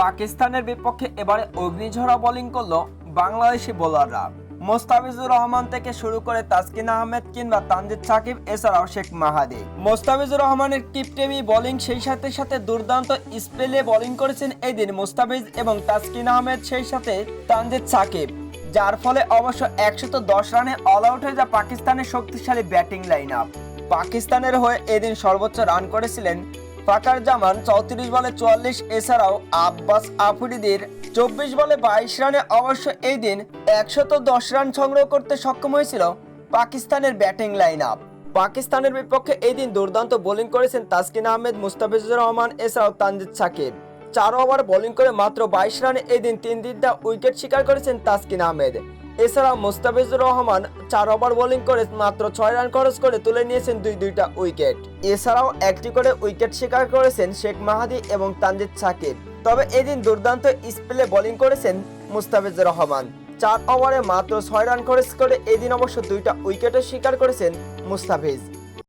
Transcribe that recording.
পাকিস্তানের বিপক্ষে এবারে অগ্নিঝরা বোলিং করল বাংলাদেশি বোলাররা মোস্তাফিজুর রহমান থেকে শুরু করে তাসকিন আহমেদ কিংবা তানজিদ সাকিব, এছাড়াও শেখ মাহাদি। মোস্তাফিজুর রহমানের টিপটেমি বোলিং সেই সাথে সাথে দুর্দান্ত স্পেলে বোলিং করেছেন এদিন মোস্তাফিজ এবং তাসকিন আহমেদ, সেই সাথে তানজিদ সাকিব। যার ফলে অবশ্য একশত দশ রানে অল আউট হয়ে যায় পাকিস্তানের শক্তিশালী ব্যাটিং লাইন আপ পাকিস্তানের হয়ে এদিন সর্বোচ্চ রান করেছিলেন ফাকার জামান চৌত্রিশ বলে চুয়াল্লিশ, এছাড়াও আব্বাস আফরিদির চব্বিশ বলে বাইশ রানে অবশ্য এই দিন একশত দশ রান সংগ্রহ করতে সক্ষম হয়েছিল পাকিস্তানের ব্যাটিং লাইন আপ পাকিস্তানের বিপক্ষে এই দিন দুর্দান্ত বোলিং করেছেন তাসকিন আহমেদ, মুস্তাফিজুর রহমান, এছাড়াও তানজিদ সাকিব। চার ওভার বোলিং করে মাত্র বাইশ রানে এদিন তিন তিনটা উইকেট শিকার করেছেন তাসকিন আহমেদ। এছাড়াও মুস্তাফিজুর রহমান চার ওভার বোলিং করে মাত্র ছয় রান খরচ করে তুলে নিয়েছেন দুই দুইটা উইকেট। এছাড়াও একটি করে উইকেট শিকার করেছেন শেখ মাহাদি এবং তানজিদ সাকিব। তবে এদিন দুর্দান্ত স্পেলে বোলিং করেছেন মুস্তাফিজুর রহমান। চার ওভারে মাত্র ছয় রান খরচ করে এদিন অবশ্য দুইটা উইকেটের শিকার করেছেন মুস্তাফিজ।